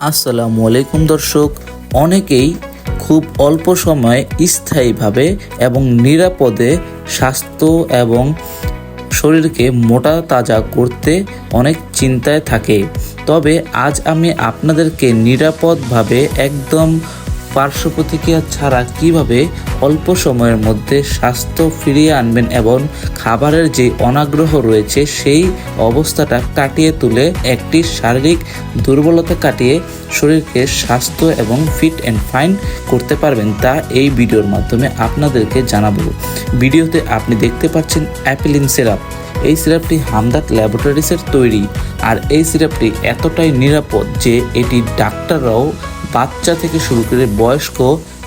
আসসালামু আলাইকুম দর্শক। অনেকেই খুব অল্প সময়ে স্থায়ীভাবে এবং নিরাপদে স্বাস্থ্য এবং শরীরকে মোটা তাজা করতে অনেক চিন্তায় থাকে। তবে আজ আমি আপনাদেরকে নিরাপদভাবে একদম পার্শ্ব প্রতিক্রিয়া ছাড়া কীভাবে অল্প সময়ের মধ্যে স্বাস্থ্য ফিরিয়ে আনবেন এবং খাবারের যে অনাগ্রহ রয়েছে সেই অবস্থাটা কাটিয়ে তুলে একটি শারীরিক দুর্বলতা কাটিয়ে শরীরকে স্বাস্থ্য এবং ফিট অ্যান্ড ফাইন করতে পারবেন, তা এই ভিডিওর মাধ্যমে আপনাদেরকে জানাব। ভিডিওতে আপনি দেখতে পাচ্ছেন অ্যাপেলিন সিরাপ। এই সিরাপটি হামদাত ল্যাবরেটরিসের তৈরি। আর এই সিরাপটি এতটাই নিরাপদ যে এটি ডাক্তাররাও বাচ্চা থেকে শুরু করে বয়স্ক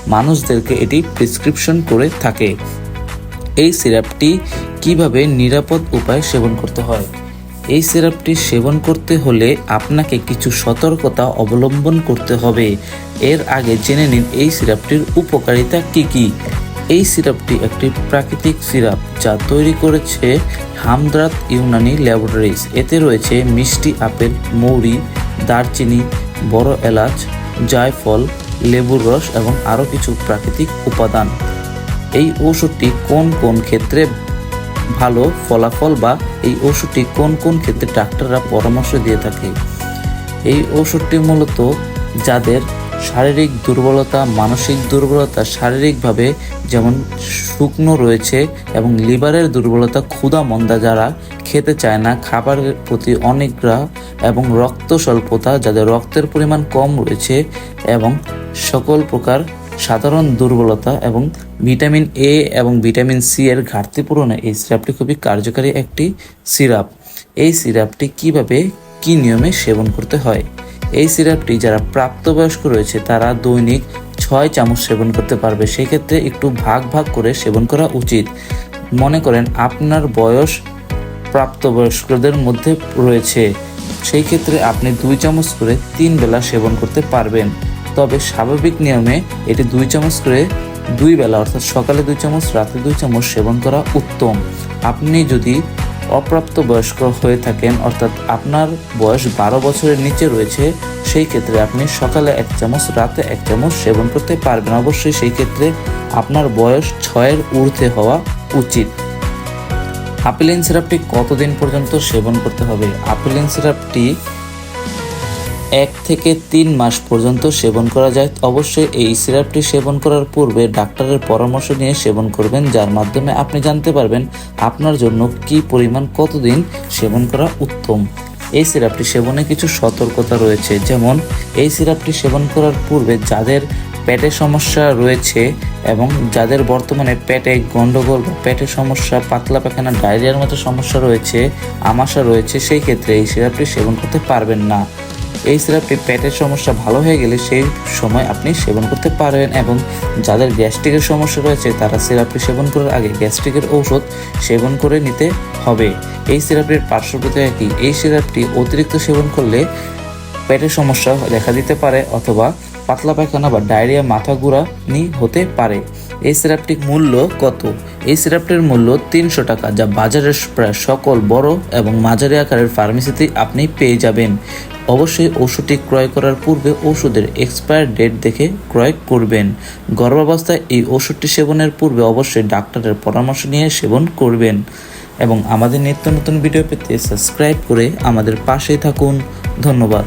মানুষদেরকে এটি প্রেসক্রিপশন করে থাকে। এই সিরাপটি কীভাবে নিরাপদ উপায়ে সেবন করতে হয়? এই সিরাপটি সেবন করতে হলে আপনাকে কিছু সতর্কতা অবলম্বন করতে হবে। এর আগে জেনে নিন এই সিরাপটির উপকারিতা কি কি। এই সিরাপটি একটি প্রাকৃতিক সিরাপ যা তৈরি করেছে হামদ্রাত ইউনানি ল্যাবরেটরিজ। এতে রয়েছে মিষ্টি আপেল, মৌরি, দারচিনি, বড় এলাচ জায়ফল, লেবুর রস এবং আরও কিছু প্রাকৃতিক উপাদান। এই ওষুধটি কোন কোন ক্ষেত্রে ভালো ফলাফল বা এই ওষুধটি কোন কোন ক্ষেত্রে ডাক্তাররা পরামর্শ দিয়ে থাকে? এই ওষুধটি মূলত যাদের শারীরিক দুর্বলতা, মানসিক দুর্বলতা শারীরিকভাবে যেমন শুকনো রয়েছে এবং লিভারের দুর্বলতা, ক্ষুধা, মন্দা যারা খেতে চায় না, খাবারের প্রতি অনিগ্রহ এবং রক্ত স্বল্পতা যাদের রক্তের পরিমাণ কম রয়েছে এবং সকল প্রকার সাধারণ দুর্বলতা এবং ভিটামিন এ এবং ভিটামিন সি এর ঘাটতি পূরণে এই সিরাপটি খুবই কার্যকারী একটি সিরাপ। এই সিরাপটি কীভাবে, কি নিয়মে সেবন করতে হয়? এই সিরাপটি যারা প্রাপ্তবয়স্ক রয়েছে, তারা দৈনিক ছয় চামচ সেবন করতে পারবে। সেক্ষেত্রে একটু ভাগ ভাগ করে সেবন করা উচিত। মনে করেন, আপনার বয়স প্রাপ্তবয়স্কদের মধ্যে রয়েছে। সেই ক্ষেত্রে আপনি দুই চামচ করে তিন বেলা সেবন করতে পারবেন। তবে স্বাভাবিক নিয়মে এটি দুই চামচ করে দুই বেলা, অর্থাৎ সকালে দুই চামচ, রাতে দুই চামচ সেবন করা উত্তম। আপনি যদি অপ্রাপ্ত বয়স্ক হয়ে থাকেন, অর্থাৎ আপনার বয়স বারো বছরের নিচে রয়েছে, সেই ক্ষেত্রে আপনি সকালে এক চামচ, রাতে এক চামচ সেবন করতে পারবেন। অবশ্যই সেই ক্ষেত্রে আপনার বয়স ছয়ের ঊর্ধ্বে হওয়া উচিত। আপেলিন সিরাপটি কতদিন পর্যন্ত সেবন করতে হবে? আপেলিন সিরাপটি এক থেকে তিন মাস পর্যন্ত সেবন করা যায়। অবশ্যই এই সিরাপটি সেবন করার পূর্বে ডাক্তারের পরামর্শ নিয়ে সেবন করবেন, যার মাধ্যমে আপনি জানতে পারবেন আপনার জন্য কি পরিমাণ কতদিন সেবন করা উত্তম। এই সিরাপটি সেবনে কিছু সতর্কতা রয়েছে, যেমন এই সিরাপটি সেবন করার পূর্বে যাদের পেটের সমস্যা রয়েছে এবং যাদের বর্তমানে পেটে গন্ডগোল বা সমস্যা, পাতলা পায়খানা, ডায়রিয়ার মতো সমস্যা রয়েছে আমাশা রয়েছে, সেই ক্ষেত্রে এই সিরাপটি সেবন করতে পারবেন না। এই সিরাপটি পেটের সমস্যা ভালো হয়ে গেলে সেই সময় আপনি সেবন করতে পারেন এবং যাদের গ্যাস্ট্রিকের সমস্যা রয়েছে, তারা সিরাপটি সেবন করার আগে গ্যাস্ট্রিকের ঔষধ সেবন করে নিতে হবে। এই সিরাপটির পার্শ্ব কি? এই সিরাপটি অতিরিক্ত সেবন করলে পেটের সমস্যা দেখা দিতে পারে অথবা পাতলা পায়খানা বা ডায়রিয়া, মাথা ঘুরানি হতে পারে। এই সিরাপটির মূল্য কত? এই সিরাপটির মূল্য তিনশো টাকা, যা বাজারের প্রায় সকল বড় এবং মাঝারি আকারের ফার্মেসিতে আপনি পেয়ে যাবেন। অবশ্যই ওষুধটি ক্রয় করার পূর্বে ওষুধের এক্সপায়ার ডেট দেখে ক্রয় করবেন। গর্ভাবস্থায় এই ওষুধটি সেবনের পূর্বে অবশ্যই ডাক্তারের পরামর্শ নিয়ে সেবন করবেন এবং আমাদের নিত্য নতুন ভিডিও পেতে সাবস্ক্রাইব করে আমাদের পাশেই থাকুন। ধন্যবাদ।